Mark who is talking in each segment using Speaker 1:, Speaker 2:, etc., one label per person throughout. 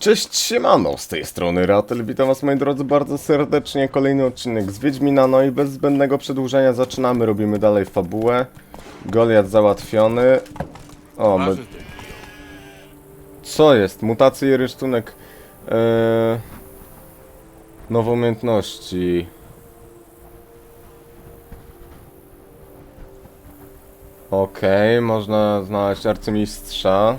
Speaker 1: Cześć, siemano, z tej strony Ratel, witam was moi drodzy bardzo serdecznie, kolejny odcinek z Wiedźmina, no i bez zbędnego przedłużenia zaczynamy, robimy dalej fabułę, Goliat załatwiony, o, my... Co jest, mutacje i rysztunek, eee... nowe umiejętności, okej, można znaleźć arcymistrza,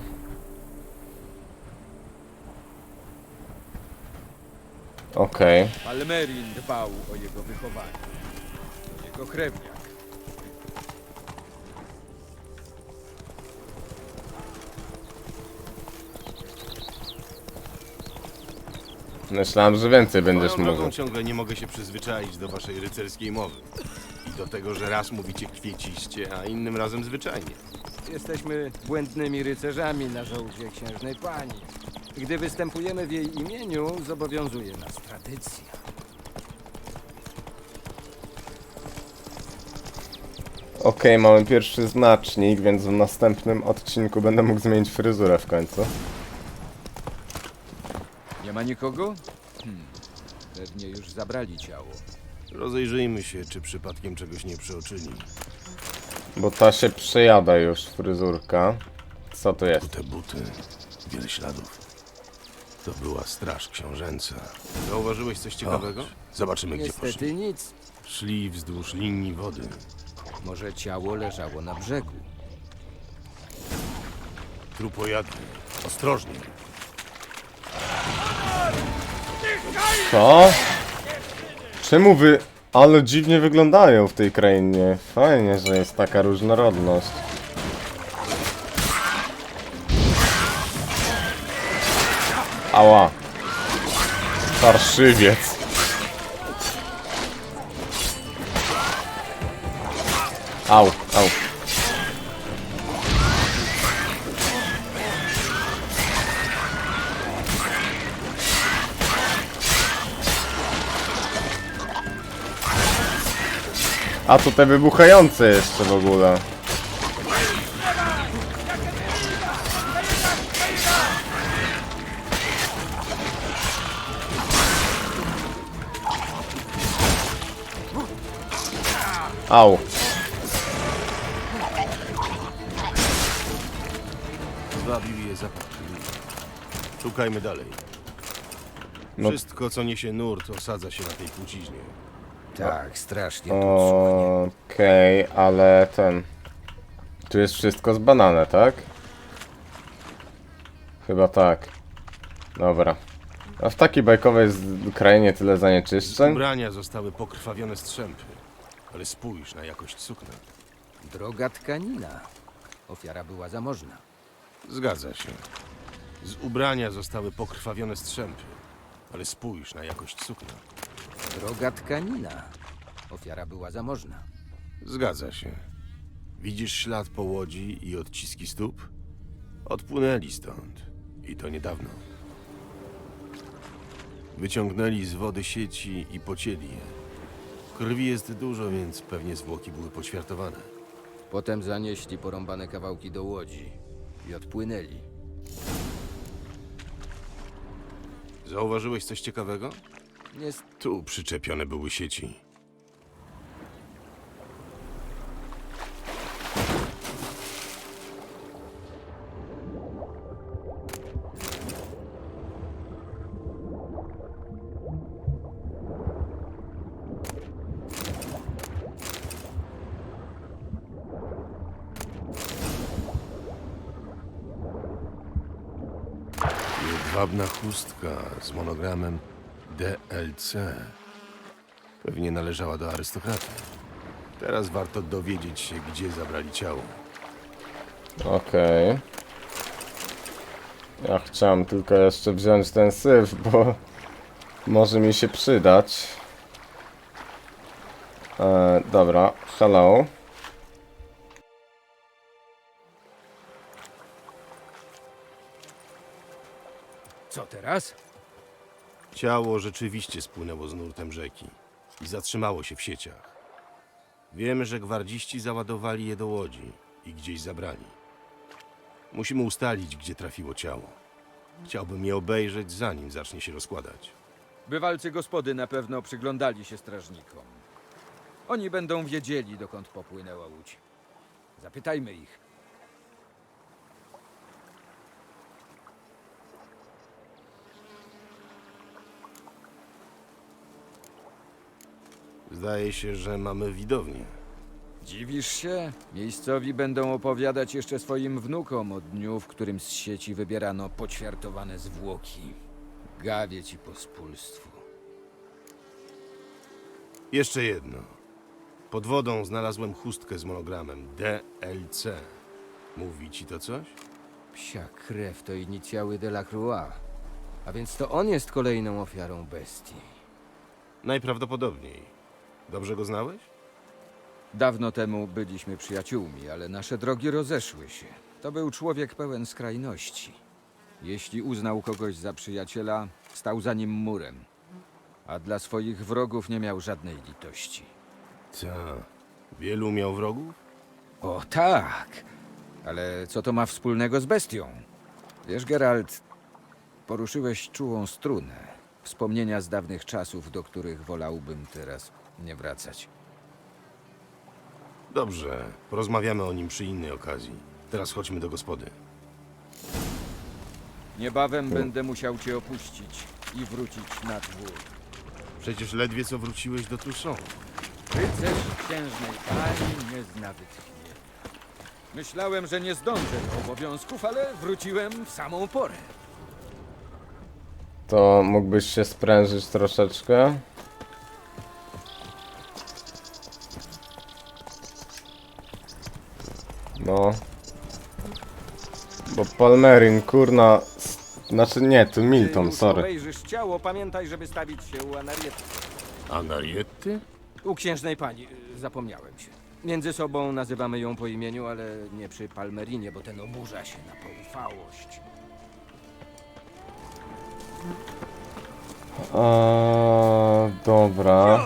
Speaker 1: okej.
Speaker 2: Almerin dbał o jego wychowanie. Jego krewniak.
Speaker 1: Myślałem, że więcej będziesz
Speaker 3: drogą
Speaker 1: mówił.
Speaker 3: ciągle nie mogę się przyzwyczaić do waszej rycerskiej mowy. I do tego, że raz mówicie kwieciście, a innym razem zwyczajnie.
Speaker 2: Jesteśmy błędnymi rycerzami na żołdzie księżnej pani. Gdy występujemy w jej imieniu, zobowiązuje nas tradycja.
Speaker 1: Okej, mamy pierwszy znacznik, więc w następnym odcinku będę mógł zmienić fryzurę w końcu.
Speaker 2: Nie ma nikogo? Hmm. Pewnie już zabrali ciało.
Speaker 3: Rozejrzyjmy się, czy przypadkiem czegoś nie przeoczyli.
Speaker 1: Bo ta się przejada już, fryzurka. Co to jest?
Speaker 3: Te buty, wiele śladów. To była straż książęca. Zauważyłeś coś ciekawego? Zobaczymy, gdzie poszli.
Speaker 2: Niestety nic.
Speaker 3: Szli wzdłuż linii wody.
Speaker 2: Może ciało leżało na brzegu.
Speaker 3: Trupojady. Ostrożnie.
Speaker 1: Co? Czemu wy... Ale dziwnie wyglądają w tej krainie. Fajnie, że jest taka różnorodność. Ała. Parszywiec. Au, au. A te wybuchające jeszcze w ogóle. Au.
Speaker 3: Zwabił je zapach. Szukajmy dalej.
Speaker 1: No.
Speaker 3: Wszystko, co niesie nurt, osadza się na tej płciźnie.
Speaker 2: Tak, strasznie tu cuchnie.
Speaker 1: Okej, ale ten... Tu jest wszystko zbanane, tak? Chyba tak. Dobra. A w takiej bajkowej z- krainie tyle zanieczyszczeń?
Speaker 3: ubrania zostały pokrwawione strzępy. Ale spójrz na jakość sukna.
Speaker 2: Droga tkanina. Ofiara była zamożna.
Speaker 3: Zgadza się. Z ubrania zostały pokrwawione strzępy. Ale spójrz na jakość sukna.
Speaker 2: Droga tkanina. Ofiara była zamożna.
Speaker 3: Zgadza się. Widzisz ślad po łodzi i odciski stóp? Odpłynęli stąd. I to niedawno. Wyciągnęli z wody sieci i pocięli je. Krwi jest dużo, więc pewnie zwłoki były poćwiartowane.
Speaker 2: Potem zanieśli porąbane kawałki do łodzi i odpłynęli.
Speaker 3: Zauważyłeś coś ciekawego?
Speaker 2: Jest
Speaker 3: Tu przyczepione były sieci. Jedwabna chustka z monogramem DLC. Pewnie należała do arystokraty. Teraz warto dowiedzieć się, gdzie zabrali ciało.
Speaker 1: Okej. Ja chciałem tylko jeszcze wziąć ten syf, bo może mi się przydać. E, dobra, hello.
Speaker 2: Co teraz?
Speaker 3: Ciało rzeczywiście spłynęło z nurtem rzeki i zatrzymało się w sieciach. Wiemy, że gwardziści załadowali je do łodzi i gdzieś zabrali. Musimy ustalić, gdzie trafiło ciało. Chciałbym je obejrzeć, zanim zacznie się rozkładać.
Speaker 2: Bywalcy gospody na pewno przyglądali się strażnikom. Oni będą wiedzieli, dokąd popłynęła łódź. Zapytajmy ich.
Speaker 3: Zdaje się, że mamy widownię.
Speaker 2: Dziwisz się? Miejscowi będą opowiadać jeszcze swoim wnukom o dniu, w którym z sieci wybierano poćwiartowane zwłoki. Gawie ci pospólstwu.
Speaker 3: Jeszcze jedno. Pod wodą znalazłem chustkę z monogramem DLC. Mówi ci to coś?
Speaker 2: Psia krew to inicjały Delacroix. A więc to on jest kolejną ofiarą bestii.
Speaker 3: Najprawdopodobniej. Dobrze go znałeś?
Speaker 2: Dawno temu byliśmy przyjaciółmi, ale nasze drogi rozeszły się. To był człowiek pełen skrajności. Jeśli uznał kogoś za przyjaciela, stał za nim murem. A dla swoich wrogów nie miał żadnej litości.
Speaker 3: Ta. Wielu miał wrogów?
Speaker 2: O tak! Ale co to ma wspólnego z bestią? Wiesz, Geralt, poruszyłeś czułą strunę. Wspomnienia z dawnych czasów, do których wolałbym teraz nie wracać.
Speaker 3: Dobrze, porozmawiamy o nim przy innej okazji. Teraz chodźmy do gospody.
Speaker 2: Niebawem będę musiał cię opuścić i wrócić na dwór.
Speaker 3: Przecież ledwie co wróciłeś do Tucson.
Speaker 2: Rycerz księżnej pani nie zna wytchnienia. Myślałem, że nie zdążę do obowiązków, ale wróciłem w samą porę.
Speaker 1: To mógłbyś się sprężyć troszeczkę. No. Bo Palmerin, kurna... Znaczy nie, to Milton, sorry.
Speaker 2: obejrzysz ciało, pamiętaj, żeby stawić się u Anariety.
Speaker 3: Anariety?
Speaker 2: U księżnej pani, y, zapomniałem się. Między sobą nazywamy ją po imieniu, ale nie przy Palmerinie, bo ten oburza się na poufałość.
Speaker 1: A, dobra.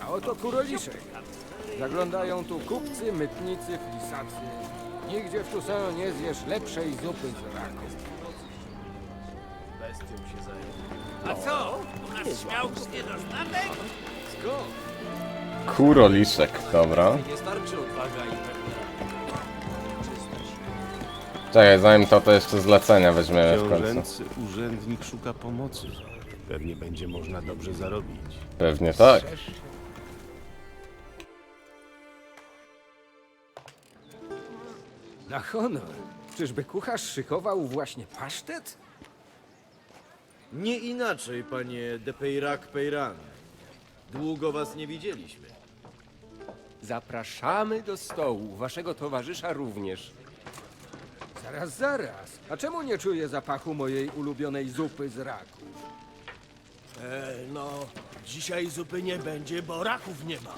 Speaker 2: A oto kuroliszek. Zaglądają tu kupcy, mytnicy, flisacy. Nigdzie w Tucson nie zjesz lepszej zupy z raku.
Speaker 1: Kuroliszek, dobra. Czekaj, zanim to, to jeszcze zlecenia weźmiemy w końcu.
Speaker 3: Książęcy urzędnik szuka pomocy. Pewnie będzie można dobrze zarobić.
Speaker 1: Pewnie tak.
Speaker 2: Na honor. Czyżby kucharz szykował właśnie pasztet?
Speaker 4: Nie inaczej, panie de Peyrac Peyran. Długo was nie widzieliśmy.
Speaker 5: Zapraszamy do stołu, waszego towarzysza również.
Speaker 2: Zaraz, zaraz. A czemu nie czuję zapachu mojej ulubionej zupy z raków?
Speaker 6: E, no, dzisiaj zupy nie będzie, bo raków nie ma.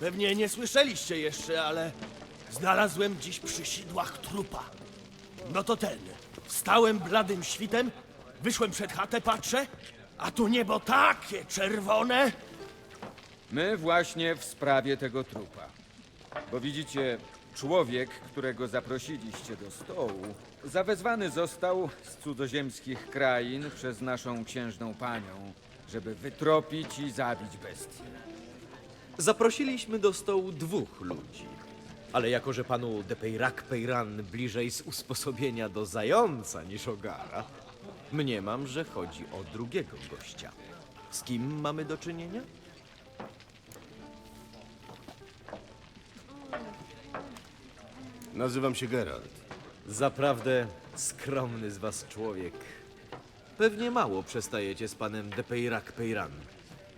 Speaker 6: Pewnie nie słyszeliście jeszcze, ale znalazłem dziś przy sidłach trupa. No to ten. Wstałem bladym świtem, wyszłem przed chatę, patrzę, a tu niebo takie czerwone.
Speaker 2: My właśnie w sprawie tego trupa. Bo widzicie, człowiek, którego zaprosiliście do stołu, zawezwany został z cudzoziemskich krain przez naszą księżną panią, żeby wytropić i zabić bestię.
Speaker 4: Zaprosiliśmy do stołu dwóch ludzi. Ale jako, że panu de Peyrac Peyran bliżej z usposobienia do zająca niż ogara, mniemam, że chodzi o drugiego gościa. Z kim mamy do czynienia?
Speaker 3: Nazywam się Geralt.
Speaker 4: Zaprawdę skromny z was człowiek. Pewnie mało przestajecie z panem de Peyrac Peyran.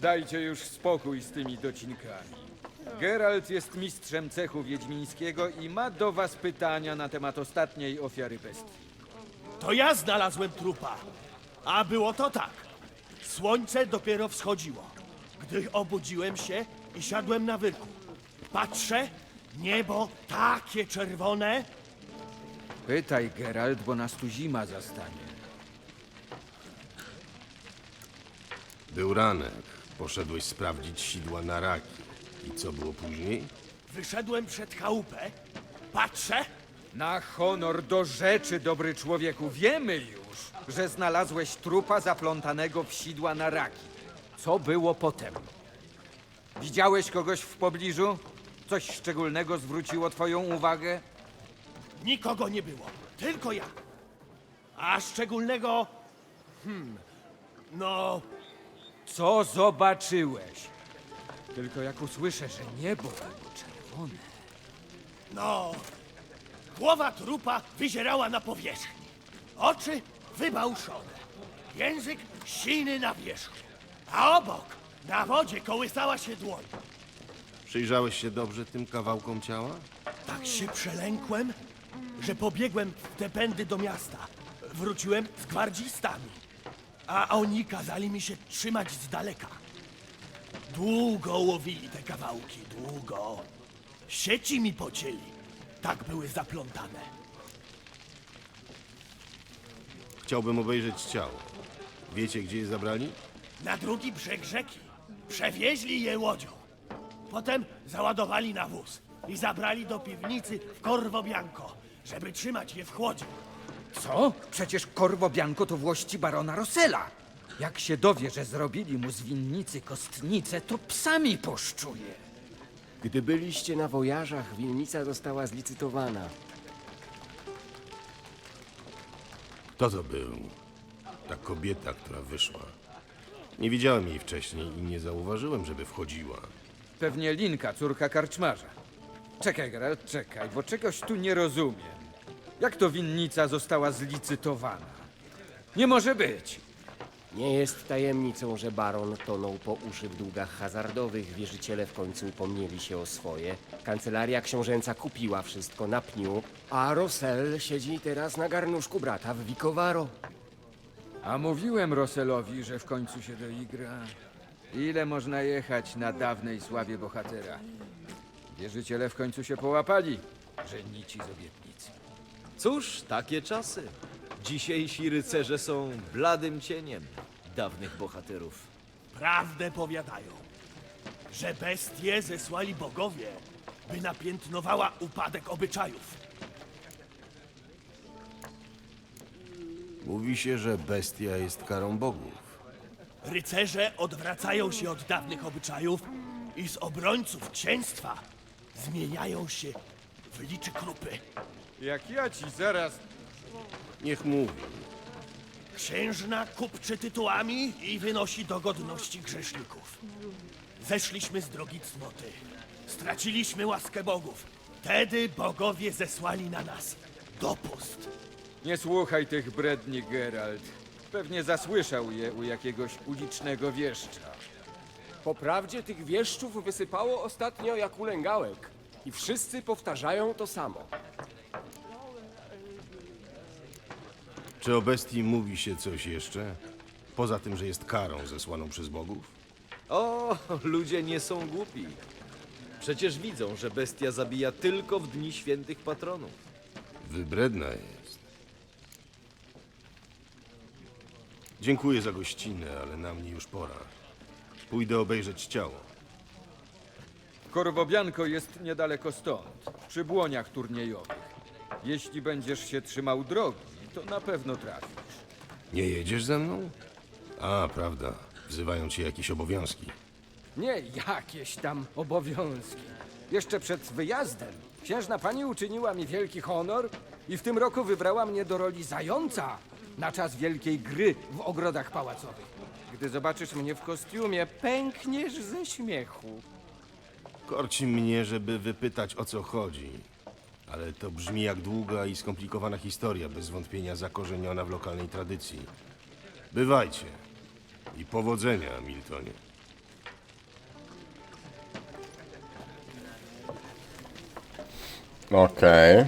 Speaker 2: Dajcie już spokój z tymi docinkami. Geralt jest mistrzem cechu wiedźmińskiego i ma do was pytania na temat ostatniej ofiary bestii.
Speaker 6: To ja znalazłem trupa. A było to tak. Słońce dopiero wschodziło. Gdy obudziłem się i siadłem na wyrku. Patrzę, niebo takie czerwone.
Speaker 2: Pytaj, Geralt, bo nas tu zima zastanie.
Speaker 3: Był ranek. Poszedłeś sprawdzić sidła na raki. I co było później?
Speaker 6: Wyszedłem przed chałupę. Patrzę,
Speaker 2: Na honor do rzeczy, dobry człowieku, wiemy już. że znalazłeś trupa zaplątanego w sidła na raki. Co było potem? Widziałeś kogoś w pobliżu? Coś szczególnego zwróciło twoją uwagę?
Speaker 6: Nikogo nie było, tylko ja. A szczególnego... Hmm... No...
Speaker 2: Co zobaczyłeś? Tylko jak usłyszę, że niebo było czerwone.
Speaker 6: No... Głowa trupa wyzierała na powierzchni. Oczy wybałszone. Język siny na wierzchu. A obok, na wodzie, kołysała się dłoń.
Speaker 3: Przyjrzałeś się dobrze tym kawałkom ciała?
Speaker 6: Tak się przelękłem, że pobiegłem w te pędy do miasta. Wróciłem z gwardzistami. A oni kazali mi się trzymać z daleka. Długo łowili te kawałki, długo. Sieci mi pocięli. Tak były zaplątane.
Speaker 3: Chciałbym obejrzeć ciało. Wiecie, gdzie je zabrali?
Speaker 6: Na drugi brzeg rzeki. Przewieźli je łodzią. Potem załadowali na wóz i zabrali do piwnicy w Corvo Bianco, żeby trzymać je w chłodzie.
Speaker 2: Co? Przecież Corvo Bianco to włości barona Rossella. Jak się dowie, że zrobili mu z winnicy kostnicę, to psami poszczuje.
Speaker 5: Gdy byliście na wojażach, winnica została zlicytowana.
Speaker 3: Kto to był? Ta kobieta, która wyszła. Nie widziałem jej wcześniej i nie zauważyłem, żeby wchodziła.
Speaker 2: Pewnie Linka, córka karczmarza. Czekaj, Geralt, czekaj, bo czegoś tu nie rozumiem. Jak to winnica została zlicytowana? Nie może być.
Speaker 5: Nie jest tajemnicą, że baron tonął po uszy w długach hazardowych. Wierzyciele w końcu upomnieli się o swoje. Kancelaria książęca kupiła wszystko na pniu, a Rosel siedzi teraz na garnuszku brata w Vicovaro.
Speaker 2: A mówiłem Rosselowi, że w końcu się doigra. Ile można jechać na dawnej sławie bohatera? Wierzyciele w końcu się połapali, że nici z obietnicy.
Speaker 4: Cóż, takie czasy. Dzisiejsi rycerze są bladym cieniem dawnych bohaterów.
Speaker 6: Prawdę powiadają, że bestie zesłali bogowie, by napiętnowała upadek obyczajów.
Speaker 3: Mówi się, że bestia jest karą bogów.
Speaker 6: Rycerze odwracają się od dawnych obyczajów i z obrońców księstwa zmieniają się w liczy krupy.
Speaker 2: Jak ja ci zaraz...
Speaker 3: Niech mówi.
Speaker 6: Księżna kupczy tytułami i wynosi do godności grzeszników. Zeszliśmy z drogi cnoty. Straciliśmy łaskę bogów. Wtedy bogowie zesłali na nas dopust.
Speaker 2: Nie słuchaj tych bredni, Geralt. Pewnie zasłyszał je u jakiegoś ulicznego wieszcza.
Speaker 7: Po prawdzie tych wieszczów wysypało ostatnio jak ulęgałek. I wszyscy powtarzają to samo.
Speaker 3: Czy o bestii mówi się coś jeszcze? Poza tym, że jest karą zesłaną przez bogów?
Speaker 4: O, ludzie nie są głupi. Przecież widzą, że bestia zabija tylko w dni świętych patronów.
Speaker 3: Wybredna jest. Dziękuję za gościnę, ale na mnie już pora. Pójdę obejrzeć ciało.
Speaker 2: Korwobianko jest niedaleko stąd, przy błoniach turniejowych. Jeśli będziesz się trzymał drogi, to na pewno trafisz.
Speaker 3: Nie jedziesz ze mną? A, prawda. Wzywają cię jakieś obowiązki.
Speaker 7: Nie jakieś tam obowiązki. Jeszcze przed wyjazdem księżna pani uczyniła mi wielki honor i w tym roku wybrała mnie do roli zająca na czas wielkiej gry w ogrodach pałacowych. Gdy zobaczysz mnie w kostiumie, pękniesz ze śmiechu.
Speaker 3: Korci mnie, żeby wypytać o co chodzi. Ale to brzmi jak długa i skomplikowana historia, bez wątpienia zakorzeniona w lokalnej tradycji. Bywajcie. I powodzenia, Miltonie.
Speaker 1: Okej.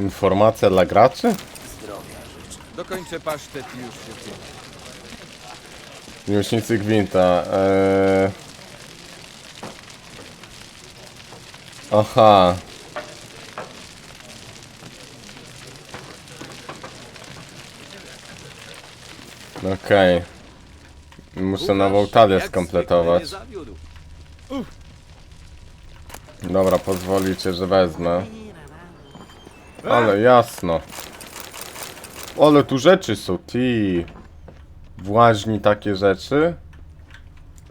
Speaker 1: Informacja dla graczy?
Speaker 2: Dokończę pasztet i już się.
Speaker 1: Miłośnicy Gwinta. Eee... Aha. Okej. Muszę nową talię skompletować. Dobra, pozwolicie, że wezmę. Ale jasno. Ale tu rzeczy są, ty. W łaźni takie rzeczy?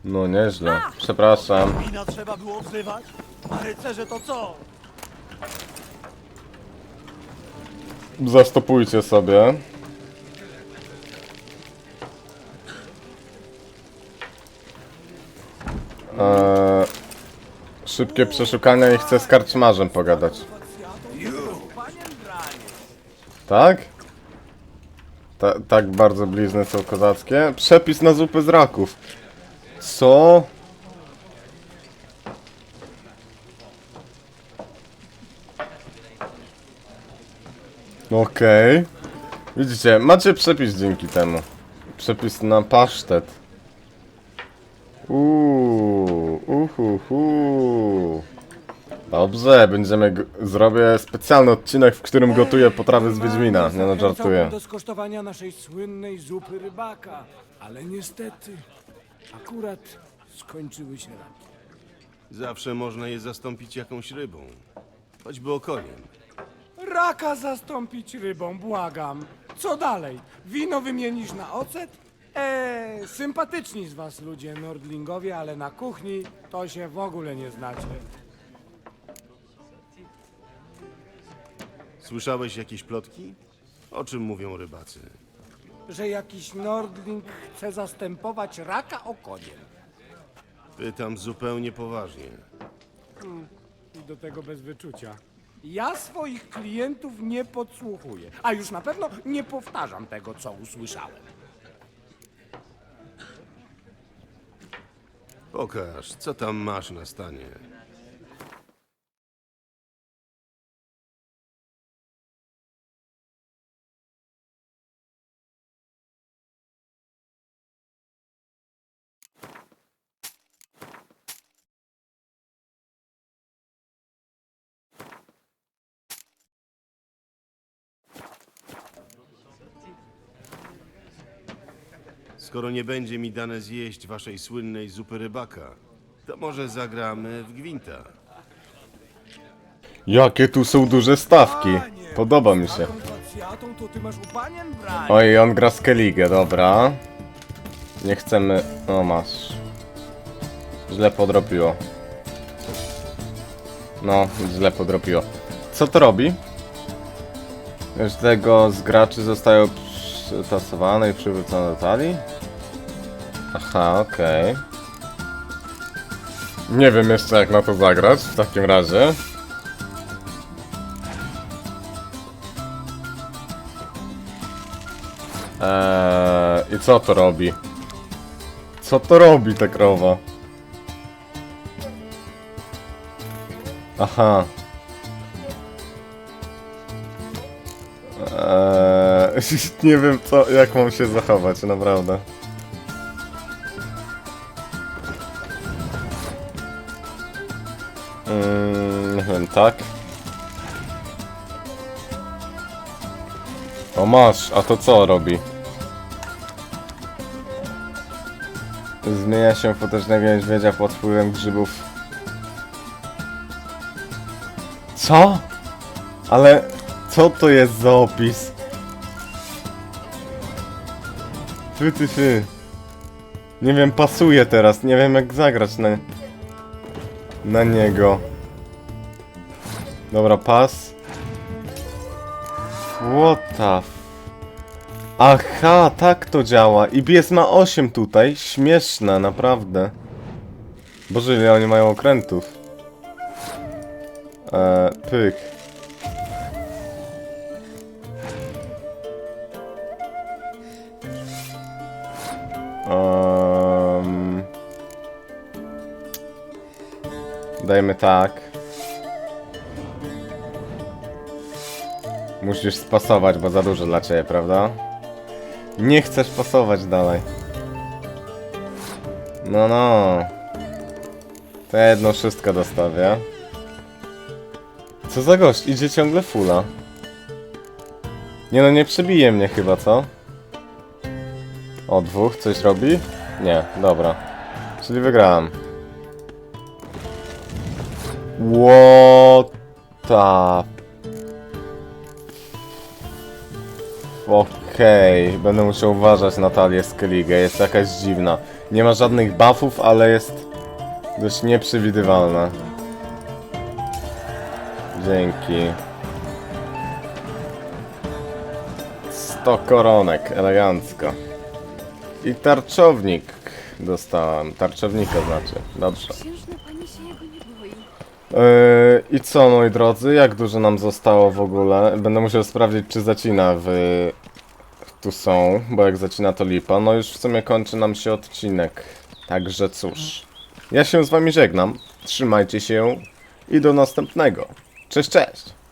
Speaker 1: No nieźle. Przepraszam.
Speaker 6: Wina trzeba było wzywać? A rycerze to co?
Speaker 1: Zastopujcie sobie. Eee, szybkie przeszukania i chcę z karczmarzem pogadać. Tak? Ta, tak bardzo blizny są kozackie. Przepis na zupy z raków. Co? Okej. Widzicie, macie przepis dzięki temu. Przepis na pasztet. Uuu, uhuhu. Dobrze, będziemy. Zrobię specjalny odcinek, w którym gotuję potrawy z Wiedźmina. Nie no, żartuję.
Speaker 8: do skosztowania naszej słynnej zupy rybaka, ale niestety akurat skończyły się raki.
Speaker 3: Zawsze można je zastąpić jakąś rybą. Choćby okoniem.
Speaker 8: Raka zastąpić rybą, błagam. Co dalej? Wino wymienisz na ocet? Eee, sympatyczni z was ludzie nordlingowie, ale na kuchni to się w ogóle nie znacie.
Speaker 3: Słyszałeś jakieś plotki? O czym mówią rybacy?
Speaker 8: Że jakiś nordling chce zastępować raka okoniem.
Speaker 3: Pytam zupełnie poważnie.
Speaker 8: I do tego bez wyczucia. Ja swoich klientów nie podsłuchuję, a już na pewno nie powtarzam tego, co usłyszałem.
Speaker 3: Pokaż, co tam masz na stanie. Skoro nie będzie mi dane zjeść waszej słynnej zupy rybaka, to może zagramy w gwinta.
Speaker 1: Jakie tu są duże stawki. Podoba mi się. Oj, on gra Skellige, dobra. Nie chcemy... O, masz. Źle podrobiło. No, źle podrobiło. Co to robi? Każdego z graczy zostają przetasowane i przywrócone do talii? Aha, okej. Nie wiem jeszcze jak na to zagrać w takim razie. Eee, I co to robi? Co to robi ta krowa? Aha. Eee, nie wiem co, jak mam się zachować, naprawdę. Masz, a to co robi? Zmienia się w potężnego niedźwiedzia pod wpływem grzybów. Co? Ale co to jest za opis? Ty, ty, ty. Nie wiem, pasuje teraz. Nie wiem jak zagrać na... Na niego. Dobra, pas. What the f... Aha, tak to działa. I ma 8 tutaj. Śmieszne, naprawdę. Boże, ile oni mają okrętów. Eee, pyk. Um, dajmy tak. Musisz spasować, bo za dużo dla ciebie, prawda? Nie chcesz pasować dalej. No, no. To ja jedną szóstkę dostawię. Co za gość? Idzie ciągle fula. Nie no, nie przebije mnie chyba, co? O, dwóch coś robi? Nie, dobra. Czyli wygrałem. What the... Okej, będę musiał uważać na talię Skellige, jest jakaś dziwna. Nie ma żadnych buffów, ale jest dość nieprzewidywalna. Dzięki. 100 koronek, elegancko. I tarczownik dostałem. Tarczownika znaczy. Dobrze. Yy, I co, moi drodzy? Jak dużo nam zostało w ogóle? Będę musiał sprawdzić, czy zacina w... tu są, bo jak zacina to lipa. No już w sumie kończy nam się odcinek. Także cóż. Ja się z wami żegnam. Trzymajcie się i do następnego. Cześć, cześć!